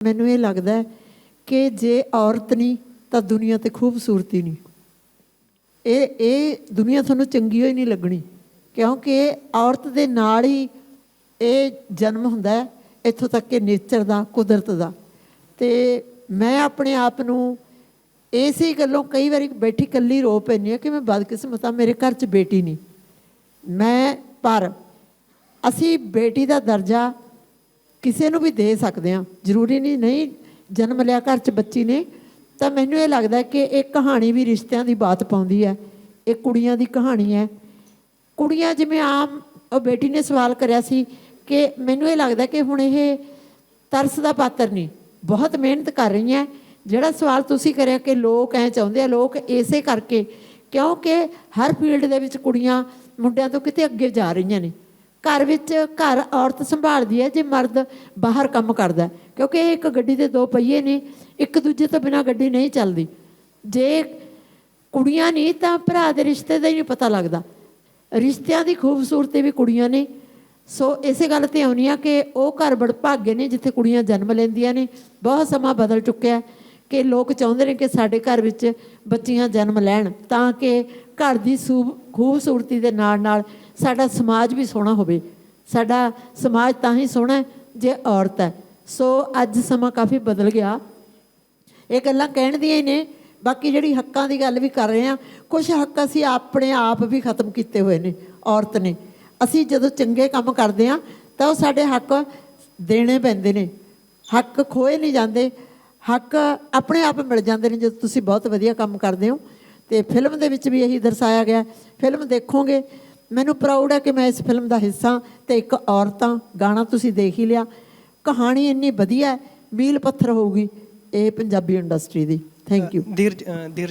ਮੈਨੂੰ ਇਹ ਲੱਗਦਾ ਹੈ ਕਿ ਜੇ ਔਰਤ ਨਹੀਂ, ਤਾਂ ਦੁਨੀਆ ਤੇ ਖੂਬਸੂਰਤੀ ਨਹੀਂ। ਇਹ ਇਹ ਦੁਨੀਆ ਤੁਹਾਨੂੰ ਚੰਗੀ ਹੋਈ ਨਹੀਂ ਲੱਗਣੀ, ਕਿਉਂਕਿ ਔਰਤ ਦੇ ਨਾਲ ਹੀ ਇਹ ਜਨਮ ਹੁੰਦਾ ਹੈ, ਇੱਥੋਂ ਤੱਕ ਕਿ ਨੇਚਰ ਦਾ, ਕੁਦਰਤ ਦਾ। ਤੇ ਮੈਂ ਆਪਣੇ ਆਪ ਨੂੰ ਇਸੇ ਗੱਲੋਂ ਕਈ ਵਾਰੀ ਬੈਠੀ ਕੱਲੀ ਰੋ ਪੈਂਦੀ ਹਾਂ ਕਿ ਮੈਂ ਬਦਕਿਸਮਤ ਹਾਂ, ਮੇਰੇ ਘਰ 'ਚ ਬੇਟੀ ਨਹੀਂ। ਮੈਂ, ਪਰ ਅਸੀਂ ਬੇਟੀ ਦਾ ਦਰਜਾ ਕਿਸੇ ਨੂੰ ਵੀ ਦੇ ਸਕਦੇ ਹਾਂ। ਜ਼ਰੂਰੀ ਨਹੀਂ ਨਹੀਂ ਜਨਮ ਲਿਆ ਘਰ 'ਚ ਬੱਚੀ ਨੇ, ਤਾਂ ਮੈਨੂੰ ਇਹ ਲੱਗਦਾ ਕਿ ਇਹ ਕਹਾਣੀ ਵੀ ਰਿਸ਼ਤਿਆਂ ਦੀ ਬਾਤ ਪਾਉਂਦੀ ਹੈ। ਇਹ ਕੁੜੀਆਂ ਦੀ ਕਹਾਣੀ ਹੈ। ਕੁੜੀਆਂ ਜਿਵੇਂ ਆਮ ਉਹ ਬੇਟੀ ਨੇ ਸਵਾਲ ਕਰਿਆ ਸੀ ਕਿ ਮੈਨੂੰ ਇਹ ਲੱਗਦਾ ਕਿ ਹੁਣ ਇਹ ਤਰਸ ਦਾ ਪਾਤਰ ਨਹੀਂ, ਬਹੁਤ ਮਿਹਨਤ ਕਰ ਰਹੀਆਂ ਜਿਹੜਾ ਸਵਾਲ ਤੁਸੀਂ ਕਰਿਆ ਕਿ ਲੋਕ ਐ ਚਾਹੁੰਦੇ ਆ, ਲੋਕ ਇਸੇ ਕਰਕੇ, ਕਿਉਂਕਿ ਹਰ ਫੀਲਡ ਦੇ ਵਿੱਚ ਕੁੜੀਆਂ ਮੁੰਡਿਆਂ ਤੋਂ ਕਿਤੇ ਅੱਗੇ ਜਾ ਰਹੀਆਂ ਨੇ। ਘਰ ਵਿੱਚ ਘਰ ਔਰਤ ਸੰਭਾਲਦੀ ਹੈ, ਜੇ ਮਰਦ ਬਾਹਰ ਕੰਮ ਕਰਦਾ ਕਿਉਂਕਿ ਇਹ ਇੱਕ ਗੱਡੀ ਦੇ ਦੋ ਪਹੀਏ ਨੇ, ਇੱਕ ਦੂਜੇ ਤੋਂ ਬਿਨਾ ਗੱਡੀ ਨਹੀਂ ਚੱਲਦੀ। ਜੇ ਕੁੜੀਆਂ ਨਹੀਂ ਤਾਂ ਭਰਾ ਦੇ ਰਿਸ਼ਤੇ ਦਾ ਹੀ ਨਹੀਂ ਪਤਾ ਲੱਗਦਾ। ਰਿਸ਼ਤਿਆਂ ਦੀ ਖੂਬਸੂਰਤੀ ਵੀ ਕੁੜੀਆਂ ਨੇ। ਸੋ ਇਸੇ ਗੱਲ ਤੇ ਆਉਣੀ ਆ ਕਿ ਉਹ ਘਰ ਬੜ ਭਾਗੇ ਨੇ, ਜਿੱਥੇ ਕੁੜੀਆਂ ਜਨਮ ਲੈਂਦੀਆਂ ਨੇ। ਬਹੁਤ ਸਮਾਂ ਬਦਲ ਚੁੱਕਿਆ ਕਿ ਲੋਕ ਚਾਹੁੰਦੇ ਨੇ ਕਿ ਸਾਡੇ ਘਰ ਵਿੱਚ ਬੱਚੀਆਂ ਜਨਮ ਲੈਣ, ਤਾਂ ਕਿ ਘਰ ਦੀ ਸੂਬ- ਖੂਬਸੂਰਤੀ ਦੇ ਨਾਲ ਨਾਲ ਸਾਡਾ ਸਮਾਜ ਵੀ ਸੋਹਣਾ ਹੋਵੇ। ਸਾਡਾ ਸਮਾਜ ਤਾਂ ਹੀ ਸੋਹਣਾ ਜੇ ਔਰਤ ਹੈ। ਸੋ ਅੱਜ ਸਮਾਂ ਕਾਫੀ ਬਦਲ ਗਿਆ। ਇਹ ਗੱਲਾਂ ਕਹਿਣ ਦੀਆਂ ਹੀ ਨੇ। ਬਾਕੀ ਜਿਹੜੀ ਹੱਕਾਂ ਦੀ ਗੱਲ ਵੀ ਕਰ ਰਹੇ ਆ ਕੁਝ ਹੱਕ ਅਸੀਂ ਆਪਣੇ ਆਪ ਵੀ ਖਤਮ ਕੀਤੇ ਹੋਏ ਨੇ, ਔਰਤ ਨੇ। ਅਸੀਂ ਜਦੋਂ ਚੰਗੇ ਕੰਮ ਕਰਦੇ ਆ ਤਾਂ ਉਹ ਸਾਡੇ ਹੱਕ ਦੇਣੇ ਪੈਂਦੇ ਨੇ। ਹੱਕ ਖੋਏ ਨਹੀਂ ਜਾਂਦੇ। ਹੱਕ ਆਪਣੇ ਆਪ ਮਿਲ ਜਾਂਦੇ ਨੇ, ਜਦੋਂ ਤੁਸੀਂ ਬਹੁਤ ਵਧੀਆ ਕੰਮ ਕਰਦੇ ਹੋ। ਤੇ ਫਿਲਮ ਦੇ ਵਿੱਚ ਵੀ ਇਹੀ ਦਰਸਾਇਆ ਗਿਆ। ਫਿਲਮ ਦੇਖੋਗੇ ਮੈਨੂੰ ਪ੍ਰਾਊਡ ਹੈ ਕਿ ਮੈਂ ਇਸ ਫਿਲਮ ਦਾ ਹਿੱਸਾ ਤੇ ਇੱਕ ਔਰਤਾਂ, ਗਾਣਾ ਤੁਸੀਂ ਦੇਖ ਹੀ ਲਿਆ। ਕਹਾਣੀ ਇੰਨੀ ਵਧੀਆ ਮੀਲ ਪੱਥਰ ਹੋਊਗੀ ਇਹ Punjabi industry the. Thank you Dheeraj Dheeraj